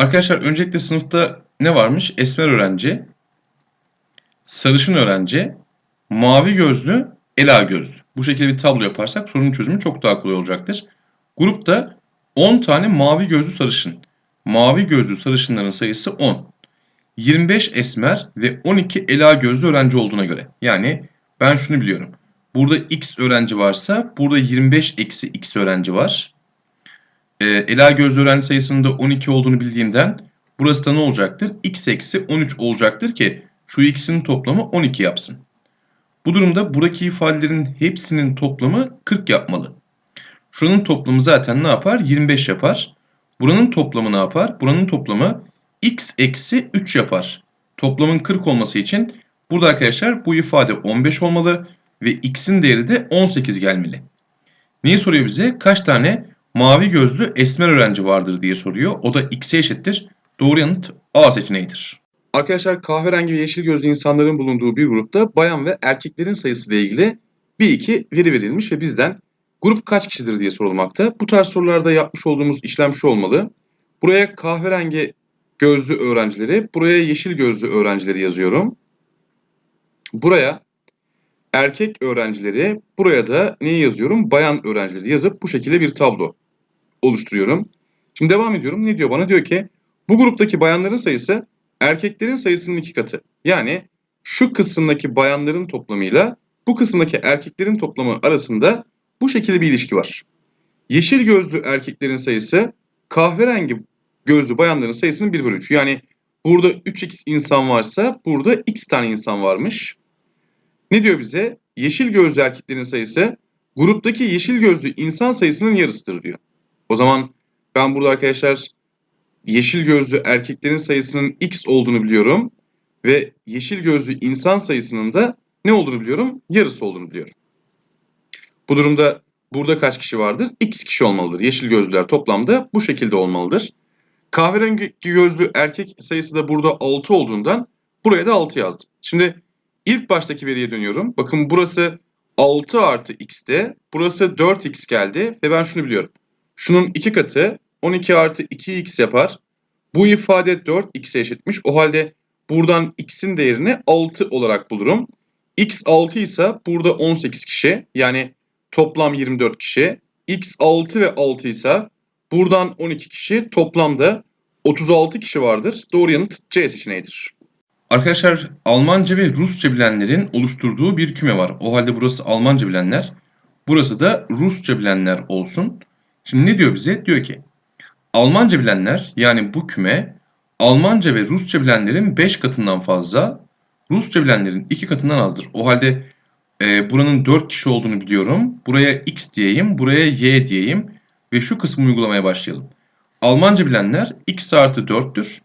Arkadaşlar öncelikle sınıfta ne varmış? Esmer öğrenci, sarışın öğrenci, mavi gözlü, ela gözlü. Bu şekilde bir tablo yaparsak sorunun çözümü çok daha kolay olacaktır. Grupta 10 tane mavi gözlü sarışın. Mavi gözlü sarışınların sayısı 10. 25 esmer ve 12 ela gözlü öğrenci olduğuna göre. Yani ben şunu biliyorum. Burada x öğrenci varsa burada 25 eksi x öğrenci var. Ee, ela gözlü öğrenci sayısının da 12 olduğunu bildiğimden burası da ne olacaktır? x eksi 13 olacaktır ki şu ikisinin toplamı 12 yapsın. Bu durumda buradaki ifadelerin hepsinin toplamı 40 yapmalı. Şuranın toplamı zaten ne yapar? 25 yapar. Buranın toplamı ne yapar? Buranın toplamı x eksi 3 yapar. Toplamın 40 olması için burada arkadaşlar bu ifade 15 olmalı ve x'in değeri de 18 gelmeli. Neyi soruyor bize? Kaç tane mavi gözlü esmer öğrenci vardır diye soruyor. O da x'e eşittir. Doğru yanıt A seçeneğidir. Arkadaşlar kahverengi ve yeşil gözlü insanların bulunduğu bir grupta bayan ve erkeklerin sayısı ile ilgili bir iki veri verilmiş ve bizden grup kaç kişidir diye sorulmakta. Bu tarz sorularda yapmış olduğumuz işlem şu olmalı. Buraya kahverengi gözlü öğrencileri, buraya yeşil gözlü öğrencileri yazıyorum. Buraya erkek öğrencileri, buraya da neyi yazıyorum? Bayan öğrencileri yazıp bu şekilde bir tablo oluşturuyorum. Şimdi devam ediyorum. Ne diyor bana? Diyor ki bu gruptaki bayanların sayısı erkeklerin sayısının iki katı. Yani şu kısımdaki bayanların toplamıyla bu kısımdaki erkeklerin toplamı arasında bu şekilde bir ilişki var. Yeşil gözlü erkeklerin sayısı kahverengi gözlü bayanların sayısının 1 bölü 3. Yani burada 3x insan varsa burada x tane insan varmış. Ne diyor bize? Yeşil gözlü erkeklerin sayısı gruptaki yeşil gözlü insan sayısının yarısıdır diyor. O zaman ben burada arkadaşlar yeşil gözlü erkeklerin sayısının x olduğunu biliyorum. Ve yeşil gözlü insan sayısının da ne olduğunu biliyorum? Yarısı olduğunu biliyorum. Bu durumda burada kaç kişi vardır? X kişi olmalıdır. Yeşil gözlüler toplamda bu şekilde olmalıdır. Kahverengi gözlü erkek sayısı da burada 6 olduğundan buraya da 6 yazdım. Şimdi ilk baştaki veriye dönüyorum. Bakın burası 6 artı x'te. Burası 4x geldi ve ben şunu biliyorum. Şunun 2 katı 12 artı 2x yapar. Bu ifade 4x'e eşitmiş. O halde buradan x'in değerini 6 olarak bulurum. x 6 ise burada 18 kişi yani toplam 24 kişi. x 6 ve 6 ise buradan 12 kişi toplamda 36 kişi vardır. Doğru yanıt C seçeneğidir. Arkadaşlar Almanca ve Rusça bilenlerin oluşturduğu bir küme var. O halde burası Almanca bilenler. Burası da Rusça bilenler olsun. Şimdi ne diyor bize? Diyor ki Almanca bilenler yani bu küme Almanca ve Rusça bilenlerin 5 katından fazla, Rusça bilenlerin 2 katından azdır. O halde e, buranın 4 kişi olduğunu biliyorum. Buraya x diyeyim, buraya y diyeyim ve şu kısmı uygulamaya başlayalım. Almanca bilenler x artı 4'tür.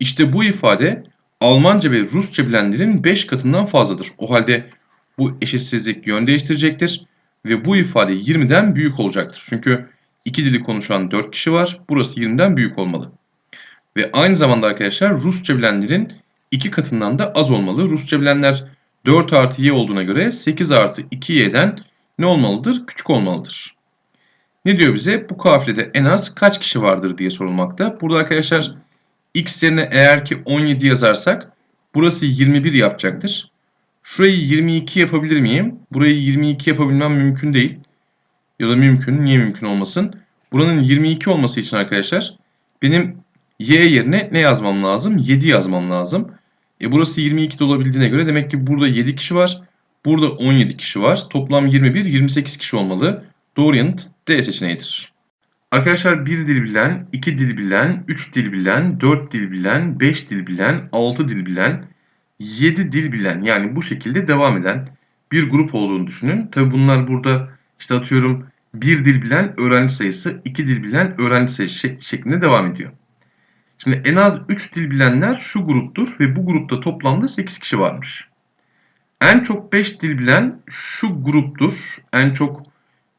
İşte bu ifade Almanca ve Rusça bilenlerin 5 katından fazladır. O halde bu eşitsizlik yön değiştirecektir ve bu ifade 20'den büyük olacaktır. Çünkü iki dili konuşan 4 kişi var. Burası 20'den büyük olmalı. Ve aynı zamanda arkadaşlar Rusça bilenlerin 2 katından da az olmalı. Rusça bilenler 4 artı y olduğuna göre 8 artı 2y'den ne olmalıdır? Küçük olmalıdır. Ne diyor bize? Bu kafilede en az kaç kişi vardır diye sorulmakta. Burada arkadaşlar x yerine eğer ki 17 yazarsak burası 21 yapacaktır. Şurayı 22 yapabilir miyim? Burayı 22 yapabilmem mümkün değil. Ya da mümkün. Niye mümkün olmasın? Buranın 22 olması için arkadaşlar benim y yerine ne yazmam lazım? 7 yazmam lazım. E burası 22 de olabildiğine göre demek ki burada 7 kişi var. Burada 17 kişi var. Toplam 21, 28 kişi olmalı. Doğru yanıt D seçeneğidir. Arkadaşlar 1 dil bilen, 2 dil bilen, 3 dil bilen, 4 dil bilen, 5 dil bilen, 6 dil bilen, 7 dil bilen yani bu şekilde devam eden bir grup olduğunu düşünün. Tabi bunlar burada işte atıyorum bir dil bilen öğrenci sayısı, iki dil bilen öğrenci sayısı şeklinde devam ediyor. Şimdi en az 3 dil bilenler şu gruptur ve bu grupta toplamda 8 kişi varmış. En çok 5 dil bilen şu gruptur. En çok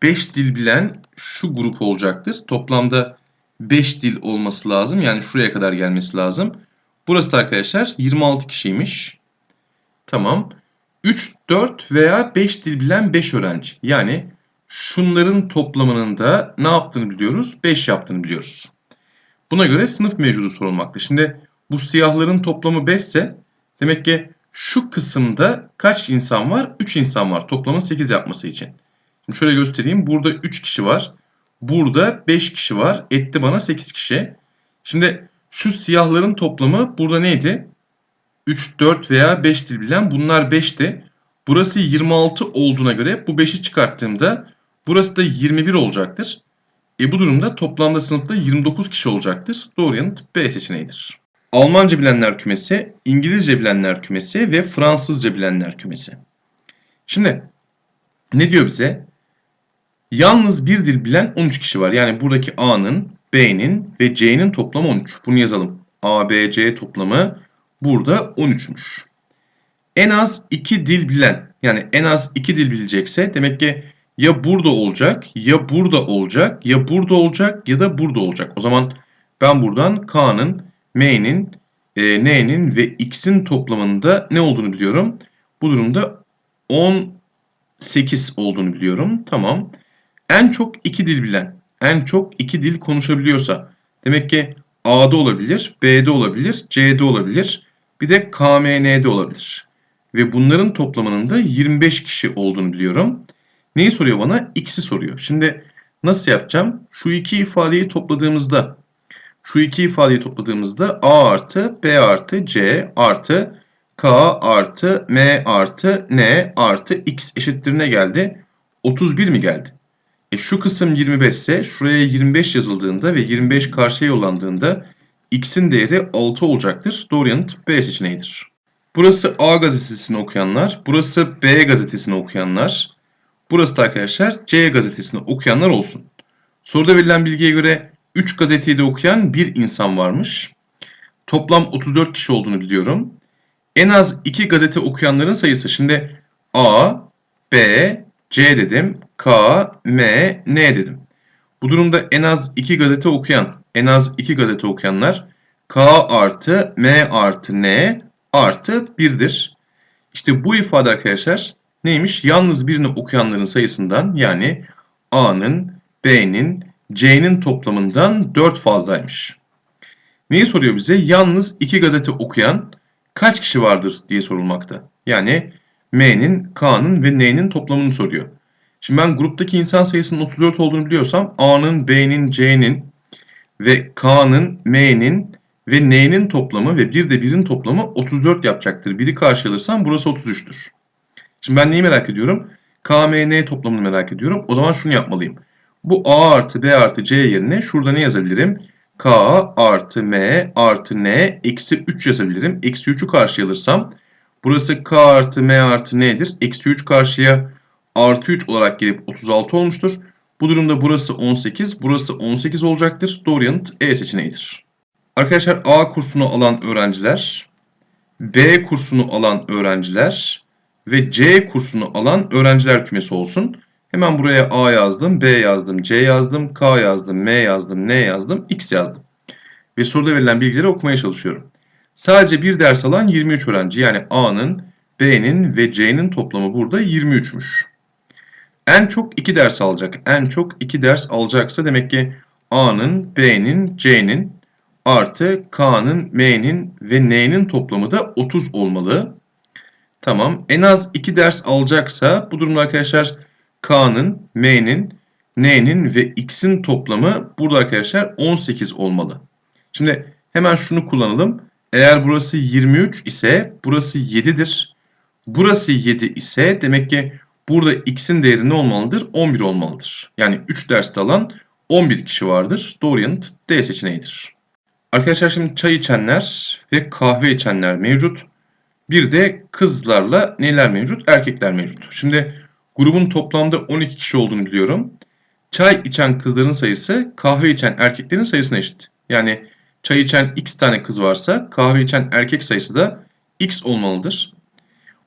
5 dil bilen şu grup olacaktır. Toplamda 5 dil olması lazım. Yani şuraya kadar gelmesi lazım. Burası da arkadaşlar 26 kişiymiş. Tamam. 3, 4 veya 5 dil bilen 5 öğrenci. Yani şunların toplamının da ne yaptığını biliyoruz? 5 yaptığını biliyoruz. Buna göre sınıf mevcudu sorulmakta. Şimdi bu siyahların toplamı 5 ise demek ki şu kısımda kaç insan var? 3 insan var toplamın 8 yapması için. Şimdi şöyle göstereyim. Burada 3 kişi var. Burada 5 kişi var. Etti bana 8 kişi. Şimdi şu siyahların toplamı burada neydi? 3, 4 veya 5 dil bilen bunlar 5'ti. Burası 26 olduğuna göre bu 5'i çıkarttığımda burası da 21 olacaktır. E bu durumda toplamda sınıfta 29 kişi olacaktır. Doğru yanıt B seçeneğidir. Almanca bilenler kümesi, İngilizce bilenler kümesi ve Fransızca bilenler kümesi. Şimdi ne diyor bize? Yalnız bir dil bilen 13 kişi var. Yani buradaki A'nın, B'nin ve C'nin toplamı 13. Bunu yazalım. A, B, C toplamı burada 13'müş. En az 2 dil bilen, yani en az 2 dil bilecekse demek ki ya burada olacak, ya burada olacak, ya burada olacak ya da burada olacak. O zaman ben buradan K'nın, M'nin, e, N'nin ve X'in toplamında ne olduğunu biliyorum. Bu durumda 18 olduğunu biliyorum. Tamam. En çok iki dil bilen, en çok iki dil konuşabiliyorsa demek ki A'da olabilir, B'de olabilir, C'de olabilir. Bir de KMN'de olabilir. Ve bunların toplamının da 25 kişi olduğunu biliyorum. Neyi soruyor bana? X'i soruyor. Şimdi nasıl yapacağım? Şu iki ifadeyi topladığımızda şu iki ifadeyi topladığımızda A artı B artı C artı K artı M artı N artı X eşittir ne geldi? 31 mi geldi? E şu kısım 25 ise şuraya 25 yazıldığında ve 25 karşıya yollandığında X'in değeri 6 olacaktır. Doğru yanıt B seçeneğidir. Burası A gazetesini okuyanlar, burası B gazetesini okuyanlar, burası da arkadaşlar C gazetesini okuyanlar olsun. Soruda verilen bilgiye göre 3 gazeteyi de okuyan bir insan varmış. Toplam 34 kişi olduğunu biliyorum. En az 2 gazete okuyanların sayısı. Şimdi A, B, C dedim. K, M, N dedim. Bu durumda en az 2 gazete okuyan, en az 2 gazete okuyanlar K artı M artı N artı 1'dir. İşte bu ifade arkadaşlar neymiş? Yalnız birini okuyanların sayısından yani A'nın, B'nin, C'nin toplamından 4 fazlaymış. Neyi soruyor bize? Yalnız 2 gazete okuyan kaç kişi vardır diye sorulmakta. Yani M'nin, K'nın ve N'nin toplamını soruyor. Şimdi ben gruptaki insan sayısının 34 olduğunu biliyorsam A'nın, B'nin, C'nin ve K'nın, M'nin ve N'nin toplamı ve bir de birin toplamı 34 yapacaktır. Biri karşı alırsam burası 33'tür. Şimdi ben neyi merak ediyorum? K, M, N toplamını merak ediyorum. O zaman şunu yapmalıyım. Bu A artı B artı C yerine şurada ne yazabilirim? K artı M artı N eksi 3 yazabilirim. Eksi 3'ü karşıya alırsam burası K artı M artı N'dir. Eksi 3 karşıya artı 3 olarak gelip 36 olmuştur. Bu durumda burası 18, burası 18 olacaktır. Doğru yanıt E seçeneğidir. Arkadaşlar A kursunu alan öğrenciler, B kursunu alan öğrenciler ve C kursunu alan öğrenciler kümesi olsun. Hemen buraya A yazdım, B yazdım, C yazdım, K yazdım, M yazdım, N yazdım, X yazdım. Ve soruda verilen bilgileri okumaya çalışıyorum. Sadece bir ders alan 23 öğrenci yani A'nın, B'nin ve C'nin toplamı burada 23'müş. En çok 2 ders alacak. En çok 2 ders alacaksa demek ki A'nın, B'nin, C'nin artı K'nın, M'nin ve N'nin toplamı da 30 olmalı. Tamam. En az 2 ders alacaksa bu durumda arkadaşlar K'nın, M'nin, N'nin ve X'in toplamı burada arkadaşlar 18 olmalı. Şimdi hemen şunu kullanalım. Eğer burası 23 ise burası 7'dir. Burası 7 ise demek ki burada X'in değeri ne olmalıdır? 11 olmalıdır. Yani 3 derste alan 11 kişi vardır. Doğru yanıt D seçeneğidir. Arkadaşlar şimdi çay içenler ve kahve içenler mevcut. Bir de kızlarla neler mevcut? Erkekler mevcut. Şimdi grubun toplamda 12 kişi olduğunu biliyorum. Çay içen kızların sayısı kahve içen erkeklerin sayısına eşit. Yani çay içen x tane kız varsa kahve içen erkek sayısı da x olmalıdır.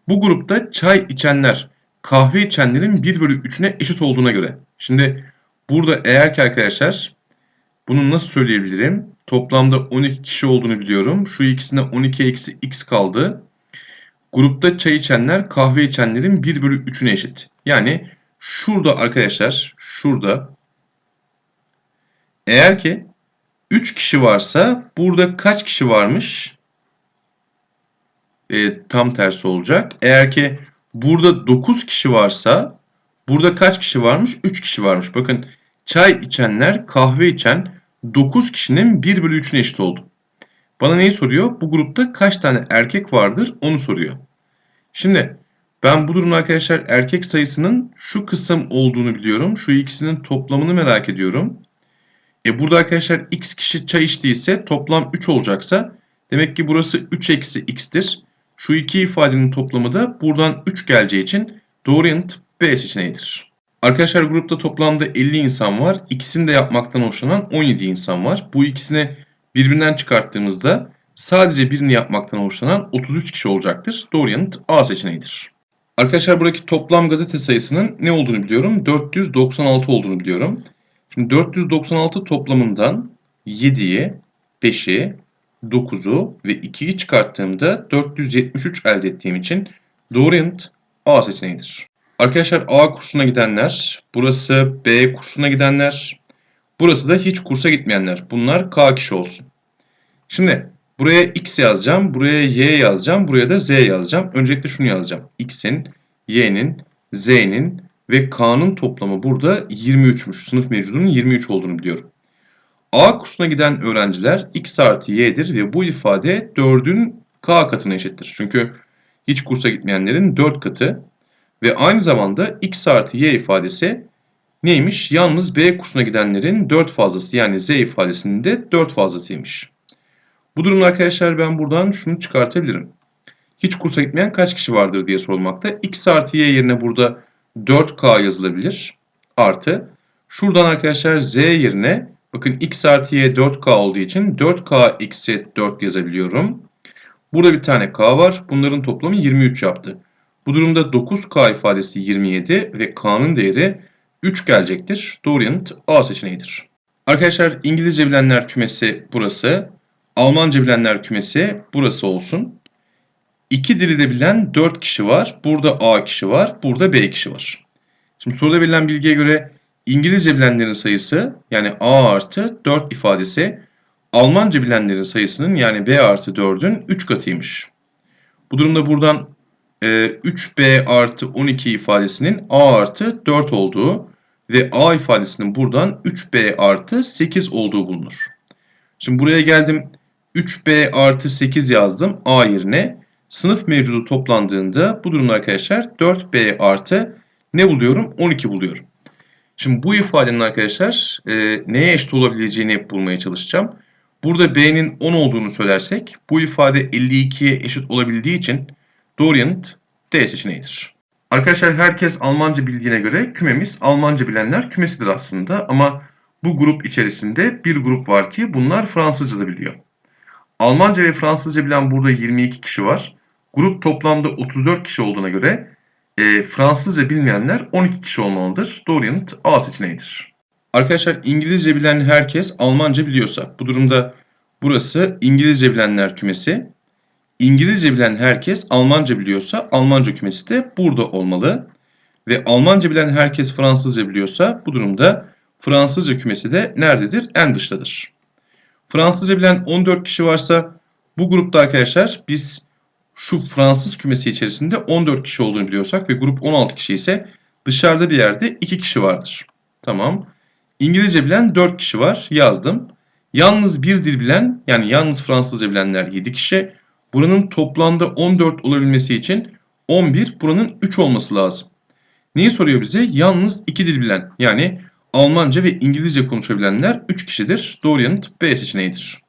Bu grupta çay içenler kahve içenlerin 1 bölü 3'üne eşit olduğuna göre. Şimdi burada eğer ki arkadaşlar bunu nasıl söyleyebilirim? Toplamda 12 kişi olduğunu biliyorum. Şu ikisine 12 eksi x kaldı. Grupta çay içenler kahve içenlerin 1 bölü 3'üne eşit. Yani şurada arkadaşlar şurada eğer ki 3 kişi varsa burada kaç kişi varmış? E, tam tersi olacak. Eğer ki burada 9 kişi varsa burada kaç kişi varmış? 3 kişi varmış. Bakın çay içenler, kahve içen 9 kişinin 1 bölü 3'üne eşit oldu. Bana neyi soruyor? Bu grupta kaç tane erkek vardır onu soruyor. Şimdi ben bu durumda arkadaşlar erkek sayısının şu kısım olduğunu biliyorum. Şu ikisinin toplamını merak ediyorum. E burada arkadaşlar x kişi çay içtiyse toplam 3 olacaksa demek ki burası 3 eksi x'tir. Şu iki ifadenin toplamı da buradan 3 geleceği için doğru yanıt B seçeneğidir. Arkadaşlar grupta toplamda 50 insan var. İkisini de yapmaktan hoşlanan 17 insan var. Bu ikisini birbirinden çıkarttığımızda sadece birini yapmaktan hoşlanan 33 kişi olacaktır. Doğru yanıt A seçeneğidir. Arkadaşlar buradaki toplam gazete sayısının ne olduğunu biliyorum. 496 olduğunu biliyorum. Şimdi 496 toplamından 7'yi, 5'i, 9'u ve 2'yi çıkarttığımda 473 elde ettiğim için doğru yanıt A seçeneğidir. Arkadaşlar A kursuna gidenler, burası B kursuna gidenler, burası da hiç kursa gitmeyenler. Bunlar K kişi olsun. Şimdi buraya X yazacağım, buraya Y yazacağım, buraya da Z yazacağım. Öncelikle şunu yazacağım. X'in, Y'nin, Z'nin ve K'nın toplamı burada 23'müş. Sınıf mevcudunun 23 olduğunu biliyorum. A kursuna giden öğrenciler X artı Y'dir ve bu ifade 4'ün K katına eşittir. Çünkü hiç kursa gitmeyenlerin 4 katı ve aynı zamanda X artı Y ifadesi neymiş? Yalnız B kursuna gidenlerin 4 fazlası yani Z ifadesinin de 4 fazlasıymış. Bu durumda arkadaşlar ben buradan şunu çıkartabilirim. Hiç kursa gitmeyen kaç kişi vardır diye sorulmakta. X artı Y yerine burada 4K yazılabilir. Artı. Şuradan arkadaşlar Z yerine bakın X artı Y 4K olduğu için 4K eksi 4 yazabiliyorum. Burada bir tane K var. Bunların toplamı 23 yaptı. Bu durumda 9K ifadesi 27 ve K'nın değeri 3 gelecektir. Doğru yanıt A seçeneğidir. Arkadaşlar İngilizce bilenler kümesi burası. Almanca bilenler kümesi burası olsun. İki dili de bilen 4 kişi var. Burada A kişi var. Burada B kişi var. Şimdi soruda verilen bilgiye göre İngilizce bilenlerin sayısı yani A artı 4 ifadesi Almanca bilenlerin sayısının yani B artı 4'ün 3 katıymış. Bu durumda buradan e, 3B artı 12 ifadesinin A artı 4 olduğu ve A ifadesinin buradan 3B artı 8 olduğu bulunur. Şimdi buraya geldim 3B artı 8 yazdım A yerine. Sınıf mevcudu toplandığında bu durumda arkadaşlar 4B artı ne buluyorum? 12 buluyorum. Şimdi bu ifadenin arkadaşlar e, neye eşit olabileceğini bulmaya çalışacağım. Burada B'nin 10 olduğunu söylersek bu ifade 52'ye eşit olabildiği için doğru yanıt D seçeneğidir. Arkadaşlar herkes Almanca bildiğine göre kümemiz Almanca bilenler kümesidir aslında ama bu grup içerisinde bir grup var ki bunlar Fransızca da biliyor. Almanca ve Fransızca bilen burada 22 kişi var. Grup toplamda 34 kişi olduğuna göre e, Fransızca bilmeyenler 12 kişi olmalıdır. Doğru yanıt A seçeneğidir. Arkadaşlar İngilizce bilen herkes Almanca biliyorsa bu durumda burası İngilizce bilenler kümesi. İngilizce bilen herkes Almanca biliyorsa Almanca kümesi de burada olmalı. Ve Almanca bilen herkes Fransızca biliyorsa bu durumda Fransızca kümesi de nerededir? En dıştadır. Fransızca bilen 14 kişi varsa bu grupta arkadaşlar biz şu Fransız kümesi içerisinde 14 kişi olduğunu biliyorsak ve grup 16 kişi ise dışarıda bir yerde 2 kişi vardır. Tamam. İngilizce bilen 4 kişi var. Yazdım. Yalnız bir dil bilen yani yalnız Fransızca bilenler 7 kişi. Buranın toplamda 14 olabilmesi için 11 buranın 3 olması lazım. Neyi soruyor bize? Yalnız 2 dil bilen yani Almanca ve İngilizce konuşabilenler 3 kişidir. Doğru yanıt B seçeneğidir.